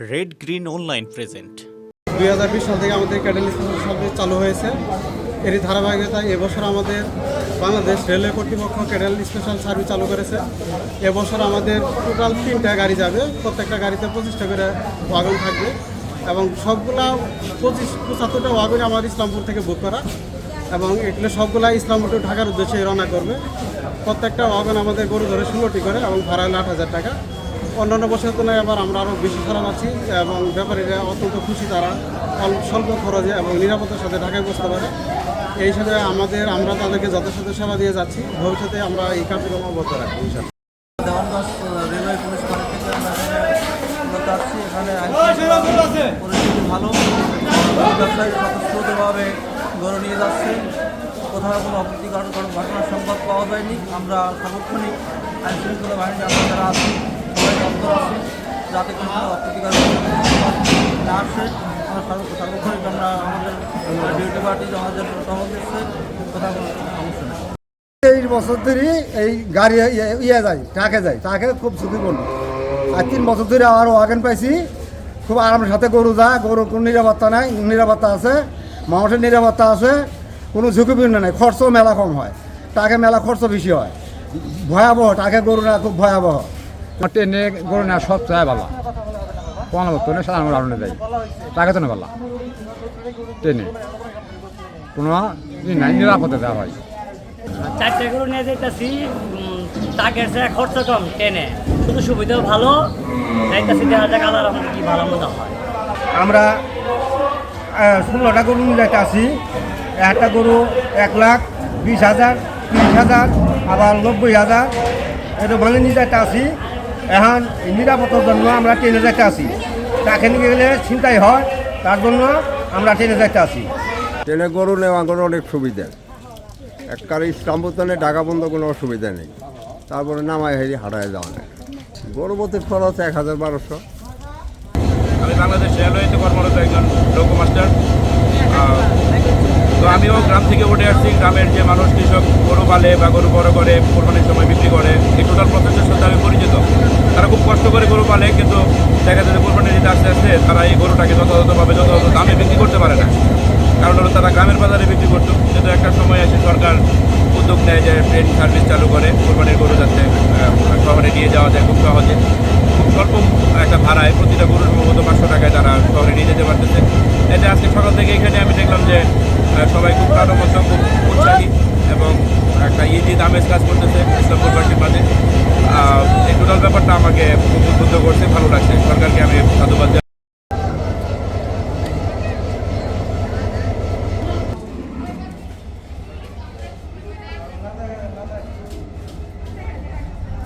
Red green online present দুই হাজার বিশ সাল থেকে আমাদের ক্যাডেল স্পেশাল সার্ভিস চালু হয়েছে, এরই ধারাবাহিকতায় এবছর আমাদের বাংলাদেশ রেলওয়ে কর্তৃপক্ষ ক্যাডেল স্পেশাল সার্ভিস চালু করেছে। এবছর আমাদের টোটাল তিনটা গাড়ি যাবে, প্রত্যেকটা গাড়িতে পঁচিশটা করে ওয়াগন থাকবে এবং সবগুলা পঁচিশ, পঁচাত্তরটা ওয়াগন আমার ইসলামপুর থেকে বুক করা এবং এগুলো সবগুলা ইসলামপুর ঢাকার উদ্দেশ্যে রওনা করবে। প্রত্যেকটা ওয়াগন আমাদের গরু ধরে ষোলোটি করে এবং ভাড়া হলো আট হাজার টাকা। অন্যান্য বছরের তুলনায় আবার আমরা আরও বেশি খারাপ আছি এবং ব্যাপারীরা অত্যন্ত খুশি তারা। স্বল্প খরচে এবং নিরাপত্তার সাথে ঢাকায় বসতে পারে। এই হিসাবে আমাদের, আমরা তাদেরকে যথাসাধ্য সেবা দিয়ে যাচ্ছি। ভবিষ্যতে আমরা এই কার্যক্রম অব্যাহত রাখব এখানে ভালো ব্যবসায়ী গড়ে নিয়ে যাচ্ছে কোথাও কোনো অপ্রীতিকর কোনো ঘটনার সংবাদ পাওয়া যায়নি আমরা সার্বক্ষণিক আইনশৃঙ্খলা বাহিনী আমরা যারা আছি তৎপর আছি যাতে আসে আমরা সার্বক্ষণিক আমরা আমাদের ডিউটি পার্টি আমাদের দিচ্ছে কোথাও কোনো এই বছর ধরে এই গাড়ি ইয়ে- যায়, ট্রাকে যায়। ট্রাকে খুব ঝুঁকিপূর্ণ। আর তিন বছর ধরে আর ওয়াগন পাইছি। খুব আরামের সাথে গরু যায় গরু কোনো নিরাপত্তা নাই, নিরাপত্তা আছে, মানুষের নিরাপত্তা আছে, কোনো ঝুঁকিপূর্ণ নাই, খরচও মেলা কম হয়। টাকে মেলা খরচ বেশি হয়। ভয়াবহ টাকে গরু না খুব ভয়াবহ। আমার ট্রেনে গরু নেওয়া ভালো। নেই সাধারণ রাউন্ডে যাই টাকা তো না ভালো। ট্রেনে। কোনো নাই নিরাপদে দেওয়া হয়। চারটে গরু নিয়ে যেতেছি টাকের সে খরচ কম ট্রেনে। শুধু সুবিধাও ভালো যাইতেছি দেখা যাক আল্লাহ রহমতে কি ভালো মতো হয়। আমরা ষোলোটা গরু নিয়ে আসি একটা গরু এক লাখ বিশ হাজার তিরিশ হাজার আবার নব্বই হাজার। এটা মানে নিয়ে যেতে আসি এখন নিরাপত্তার জন্য আমরা ট্রেনে যেতে আসি তাকে নিয়ে গেলে চিন্তাই হয় তার জন্য আমরা ট্রেনে যেতে আসি ট্রেনে গরু নেওয়া কোনো অনেক সুবিধা। একবারে ইসলামপুতনে ঢাকা বন্ধ কোনো অসুবিধা নেই। তারপরে নামায় হেরি হারায় যাওয়া নেই। গরু প্রতি খরচ এক হাজার বারোশো। আমি বাংলাদেশ রেলওয়েতে কর্মরত একজন লোকো মাস্টার তো আমিও গ্রাম থেকে উঠে আসছি। গ্রামের যে মানুষ কৃষক গরু পালে বা গরু বড় করে কোরবানির সময় বিক্রি করে এই টোটাল প্রসেসের সাথে আমি পরিচিত তারা খুব কষ্ট করে গরু পালে কিন্তু দেখা যাচ্ছে কোরবানি দিতে আস্তে আস্তে তারা এই গরুটাকে যথাযথভাবে যথাযথ দামে বিক্রি করতে পারে না। কারণ হলো তারা গ্রামের বাজারে বিক্রি করতো। কিন্তু একটা সময় এসে সরকার উদ্যোগ নেয় যে ট্রেন সার্ভিস চালু করে, কোরবানির গরু যাতে শহরে নিয়ে যাওয়া যায় খুব সহজে। খুব স্বল্প একটা ভাড়ায় প্রতিটা গরু সম্ভবত পাঁচশো টাকায় তারা শহরে নিয়ে যেতে পারতেছে। এতে আজকে সকাল থেকে এখানে আমি দেখলাম যে সবাই খুব প্রাণবন্ত, খুব উৎসাহী এবং একটা ইজি দামেজ কাজ করতেছে ইসলামপুরবাসীর মাঝে এই টোটাল ব্যাপারটা আমাকে খুব উদ্বুদ্ধ করছে, ভালো লাগছে। সরকারকে আমি সাধুবাদ